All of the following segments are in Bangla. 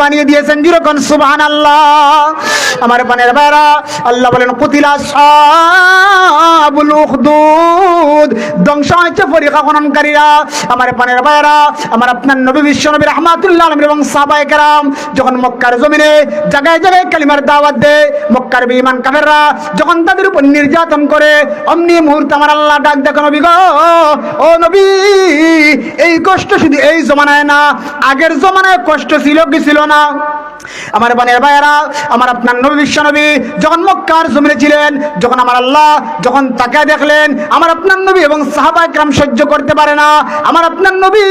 বানিয়ে দিয়েছেন যেরকম সুবহান আল্লাহ আমার পানের বাইরা আল্লাহ বলেন, কুতিলা উখদুদ। ধ্বংস হয়েছে পরীক্ষা খননকারীরা। আমার পানের বাইরা আমার আপনার নবী বিশ্ব নবী রহমাতুল্লাহ আলম এবং সাহাবায়ে কেরাম, যখন মক্কার জমিনে জায়গায় জায়গায় কালিমার দাওয়াত দেয়, মক্কার বেঈমান কাফেররা যখন তাদের উপর নির্যাতন করে, অমনি মুহূর্তে আমার আল্লাহ ডাক দেখো নবী গো, ও নবী, এই কষ্ট শুধু এই জমানায় না, আগের জমানায় কষ্ট ছিল কি ছিল না। আমার বানের ভাইয়েরা, আমার আপনার নবী বিশ্ব নবী যখন মক্কার জমিনে ছিলেন, যখন আমার আল্লাহ যখন তাকে দেখলেন, আমার আপনার নবী এবং সাহাবা একরাম সহ্য করতে পারে না। আমার আপনার নবী,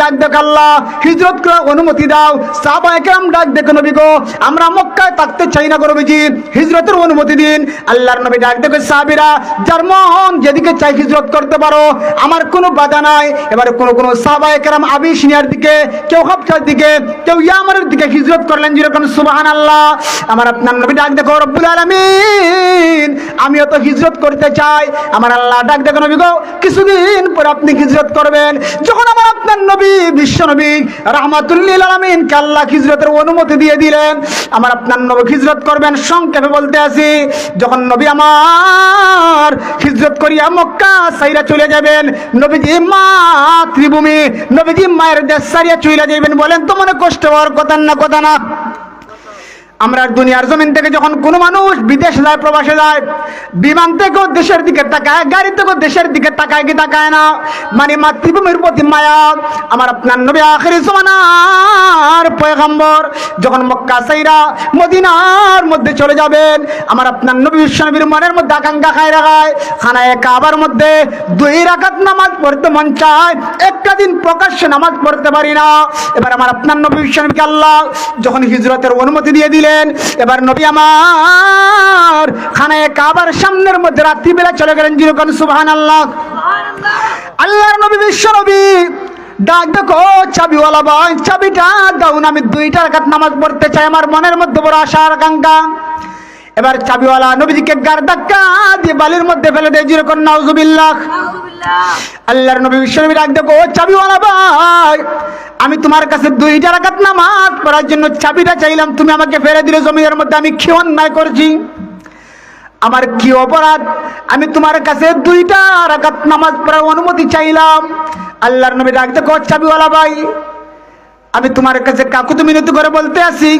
ডাক দেখ আল্লাহ, হিজরত করার অনুমতি দাও। সাহাবা একরাম ডাক দেখো নবী গো, আমরা মক্কায় থাকতে চাই না গো নবীজি। হিজরতের অনুমতি দিন। আল্লাহর নবী ডাক দেখো সাহাবিরা, যার মন যেদিকে চাই হিজরত করতে পারো। আমার কোনো বাধা নাই। এবারে কোনো কোনো সাহাবা একরাম আবিসিনিয়ার দিকে, কেউ হাফসার দিকে, কেউ ইয়ামারের দিকে হিজরত করলেন সুবাহান আল্লাহ আমার আপনার নবী ডাক দেখো, রব্বুল আলামিন, আমিও তো হিজরত করতে চাই। আমার আল্লাহ ডাক দেখো, নবী গো, কিছুদিন আপনি হিজরত করবেন। যখন আমার আপনার নবী, বিশ্ব নবী আলামিনকে আল্লাহ হিজরতের অনুমতি দিয়ে দিলেন, আমার আপনার নবী হিজরত করবেন সংক্ষেপে বলতে আসি যখন নবী আমার হিজরত করিয়া মক্কা সাইরা চলে যাবেন, নবীজি মাতৃভূমি, নবীজি মায়ের দেশ সারিয়া চলে যাবেন বলেন তো মনে কষ্ট হওয়ার কথা না কথা না। আমরা দুনিয়ার জমিন থেকে যখন কোনো মানুষ বিদেশ যায়, প্রবাসে যায়, বিমান থেকেও দেশের দিকে তাকায়, গাড়ি থেকেও দেশের দিকে তাকায় কি তাকায় না? মানে মাতৃভূমির প্রতি মায়া। আমার আপনার নবী আখেরি জমানার পয়গম্বর যখন মক্কা সাইরা মদিনার মধ্যে চলে যাবেন, আমার আপনার নবী বিশ্বনবীর মনের মধ্যে আকাঙ্ক্ষা খায় রাখায়। খানায় কাবার মধ্যে দুই রাকাত নামাজ পড়তে মন চায়, একটা দিন প্রকাশ্যে নামাজ পড়তে পারি না। এবার আমার আপনার নবী বিশ্বনবীকে আল্লাহ যখন হিজরতের অনুমতি দিয়ে দিলেন এবার নবী আমার খানায় কাবার সামনের মধ্যে রাত্রিবেলা চলে গেলেন জিরকন সুবহান আল্লাহ আল্লাহর নবী, বিশ্ব নবী, ডাক দেখো, চাবিওয়ালা ভাই, চাবিটা দাও না, আমি দুইটা নামাজ পড়তে চাই, আমার মনের মধ্যে বড় আশা আকাঙ্ক্ষা। এবার চাবিওয়ালা নবীজিকে গার ধাক্কা দিয়ে বালির মধ্যে ফেলে দেয় যেরকম নাউজুবিল্লাহ। আল্লাহর নবী বিশ্বনবী ডাক দেখো ও চাবিওয়ালা ভাই আমি তোমার কাছে দুইটা রাকাত নামাজ পড়ার জন্য চাবিটা চাইলাম তুমি আমাকে ফেলে দিলে জমির মধ্যে আমি কি অন্যায় করছি? আমার কি অপরাধ? আমি তোমার কাছে দুইটা রাকাত নামাজ পড়ার অনুমতি চাইলাম। আল্লাহর নবী ডাক দেখো চাবিওয়ালা ভাই আমি তোমার কাছে কাকুতি মিনতি করে বলতে আসি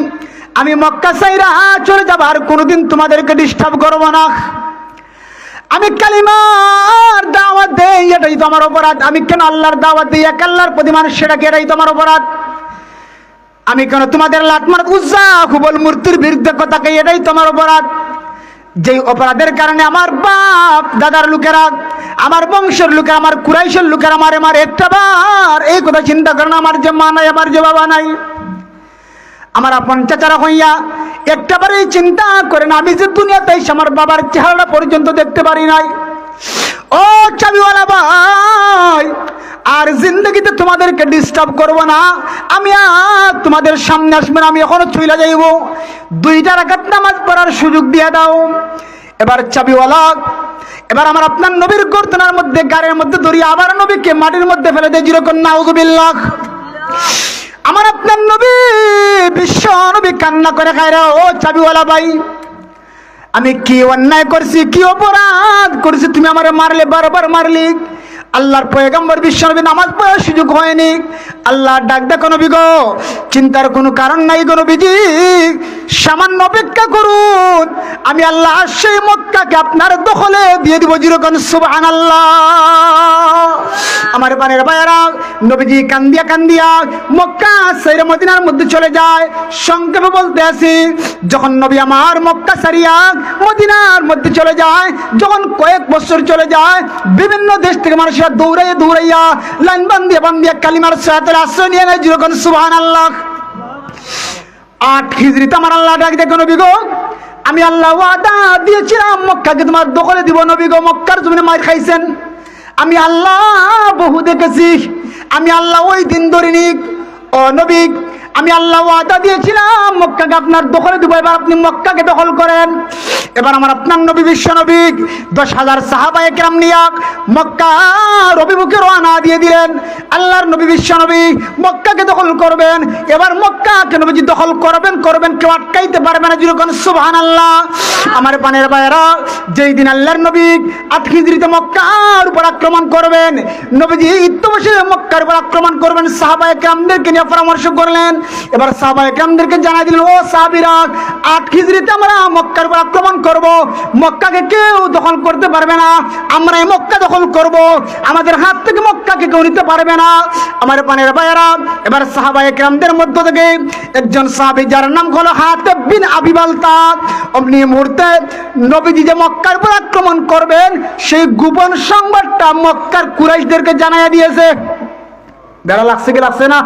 আমি মক্কা সাইরা চলে যাব আর কোনোদিন তোমাদেরকে ডিস্টার্ব করব না। আমি কালিমার দাওয়াত দেই, এটাই তো আমার অপরাধ। আমি কেন আল্লাহর দাওয়াত দিই? এক আল্লাহর প্রতি মানুষ সেটাকে, এটাই তো আমার অপরাধ। আমি কেন তোমাদের লাটমার উজ্জা হুবল মূর্তির বিরুদ্ধে কথাকে এটাই তোমার অপরাধ। যেই অপরাধের কারণে আমার বাপ, দাদার লোকেরা, আমার বংশের লোকেরা, আমার কুরাইশের লোকেরা আমার আমার একটা বার এই কথা চিন্তা করেন আমার যে মা নাই, আমার যে বাবা নাই। আমার আপন চাচারা হইয়া একটা বারেই চিন্তা করেন আমি যে দুনিয়াতে আমার বাবার চেহারাটা পর্যন্ত দেখতে পারি নাই। ও চাবিওয়ালা ভাই, আর জিন্দগিতে তোমাদেরকে ডিস্টার্ব করব না। আমি আর তোমাদের সামনে আসবে না, আমি এখনও চলে যাইব। দুইটা রাখাত নামাজ পড়ার সুযোগ দিয়ে দাও। এবার চাবিওয়ালা, এবার আমার আপনার নবীর গর্তনার মধ্যে, গাড়ির মধ্যে ধরি আবার নবীকে মাটির মধ্যে ফেলে দেয় যেরকম নাউজুবিল্লাহ আমার আপনার নবী বিশ্ব নবী কান্না করে খায় ও চাবিওয়ালা ভাই। আমি কি অন্যায় করছি, কি অপরাধ করছি, তুমি আমার মারলে, বারবার মারলি। আল্লাহর পয়গম্বর বিশ্বনবী নামাজ পড়ার সুযোগ হয়নি। আল্লাহ ডাক দেখো নবী গো, চিন্তার কোনো কারণ নাই গো নবীজি। সামান্য অপেক্ষা করুন, আমি আল্লাহ সেই মক্কাকে আপনার দখলে দিয়ে দিব যেরকম সুবহান আল্লাহ আমার পানের ভাইয়েরা, নবীজি কান্দিয়া কান্দিয়া মক্কা সেইরে মদিনার মধ্যে চলে যায়। সংক্ষেপে বলতে আসি যখন নবী আমার মক্কা সারিয়া মদিনার মধ্যে চলে যায়, যখন কয়েক বছর চলে যায়, বিভিন্ন দেশ থেকে মানুষরা দৌড়াইয়া দৌড়াইয়া লাইন বান্ধিয়া বান্ধিয়া কালিমার সাথে আশ্রয় নিয়ে নেয় যেরকম সুহান আল্লাহ আট হিজড়িতে আমার আল্লাহ ডাক দেখো নবী গো। আমি আল্লাহ ওয়াদা দিয়েছিলাম মক্কাকে তোমার দখলে দিব নবী গো। মক্কার জমিনে মার খাইছেন। আমি আল্লাহ বহু দেখেছি। আমি আল্লাহ ওই দিন ধরিনি। ও নবী আমি আল্লাহ ওয়াদা দিয়েছিলাম, মক্কাকে আপনার দখলে দেবো। এবার আপনি মক্কাকে দখল করেন। এবার আমার আপনার নবী, বিশ্ব নবী, দশ হাজার সাহাবা একরাম নিয়া মক্কার অভিমুখে রওনা দিয়ে দিলেন। আল্লাহর নবী, বিশ্ব নবী মক্কাকে দখল করবেন। এবার মক্কাকে নবীজি দখল করবেন করবেন কেউ আটকাইতে পারবে না। যেরকম সুবহান আল্লাহ আমার পানের বাইরা যেই দিন আল্লাহর নবী আট মক্কার উপর আক্রমণ করবেন, নবীজি ইত্যবসে মক্কার উপর আক্রমণ করবেন। সাহাবা একরামদেরকে নিয়ে পরামর্শ করলেন এবার সাহাবা একরামদেরকে জানাই দিলেন, ও সাহাবিরা, আট হিজড়িতে আমরা মক্কার উপর আক্রমণ করব। মক্কাকে কেউ দখল করতে পারবে না। আমরা এই মক্কা দখল করব। আমাদের হাত থেকে মক্কাকে কেউ নিতে পারবে না। আমার পানের বাইরা এবার সাহাবা একরামদের মধ্য থেকে একজন সাহাবী, যার নাম হলো হাতেব বিন আবি বালতা, অমনি মুহূর্তে নবীজি যে মক্কার উপর আক্রমণ করবেন, সেই গোপন সংবাদটা মক্কার কুরাইশদেরকে জানাইয়া দিয়েছে। বেড়া লাগছে কি লাগছে না?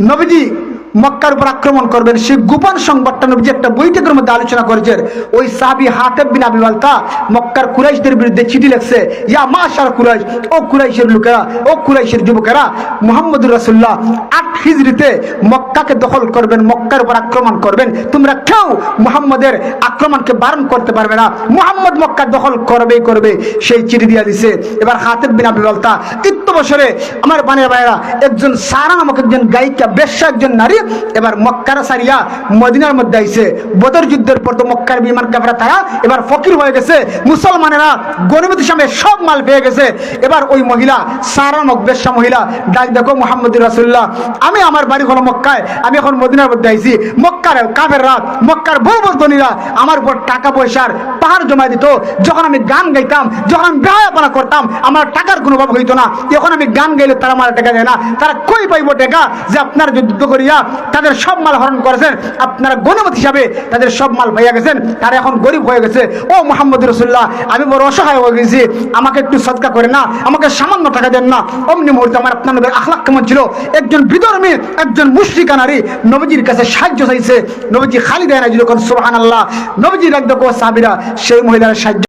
নবীজি মক্কার উপর আক্রমণ করবেন। সেই গোপন সংবাদটা নবীজি একটা বৈঠকের মধ্যে আলোচনা করেছেন। ওই সাহাবি হাতেব বিন আবি বালতা মক্কার কুরাইশদের বিরুদ্ধে চিঠি লিখছে, ইয়া মাশার কুরাইশ, ও কুরাইশের লোকেরা, ও কুরাইশের যুবকেরা, মুহাম্মদুর রাসূলুল্লাহ, আট হিজরিতে মক্কাকে দখল করবেন, মক্কার উপর আক্রমণ করবেন। তোমরা কেউ মুহাম্মদের আক্রমণকে বারণ করতে পারবে না। মুহাম্মদ মক্কা দখল করবেই করবে। সেই চিঠি দিয়া দিছে। এবার হাতেব বিন আবি বালতা তিত্ত বছরে আমার বানের ভাইরা একজন সারা নামক একজন গায়িকা, বেশ্যা একজন নারী এবার মক্কার সারিয়া মদিনার মধ্যে আইছে। বদর যুদ্ধের পর তো মক্কার বিমান কাফরা তারা এবার ফকির হয়ে গেছে। মুসলমানেরা গণিমতি সামনে সব মাল পেয়ে গেছে। এবার ওই মহিলা, সারা নামক বেশ্যা মহিলা, ডাক দেখো মোহাম্মদুর রাসুল্লাহ আমি আমার বাড়ি হলো মক্কায়, আমি এখন মদিনার মধ্যে আইছি। মক্কার কাফেররা, মক্কার বড় বড় আমার উপর টাকা পয়সার পাহাড় জমা দিত। যখন আমি গান গাইতাম, যখন আমি বেহায়াপনা করতাম, আমার টাকার কোনো অভাব হইতো না। এখন আমি গান গাইলে তারা আমার টাকা দেয় না। তারা কই পাইব টাকা যে আপনার যুদ্ধ করিয়া তাদের সব মাল হরণ করেছেন। আপনারা গণমত হিসাবে তাদের সব মাল পাইয়া গেছেন। তারা এখন গরিব হয়ে গেছে। ও মোহাম্মদ রসুল্লাহ আমি বড় অসহায় হয়ে গেছি। আমাকে একটু সৎকা করে না। আমাকে সামান্য টাকা দেন না। অমনি মুহূর্তে আমার আপনার নবীর আখলাক কেমন ছিল? একজন বিধর্মী, একজন মুশ্রিকা নারী নবীজির কাছে সাহায্য চাইছে। নবীজি খালি দেয় না যখন সোহান আল্লাহ নবীজি রাখবে সাহাবিরা, সেই মহিলার সাহায্য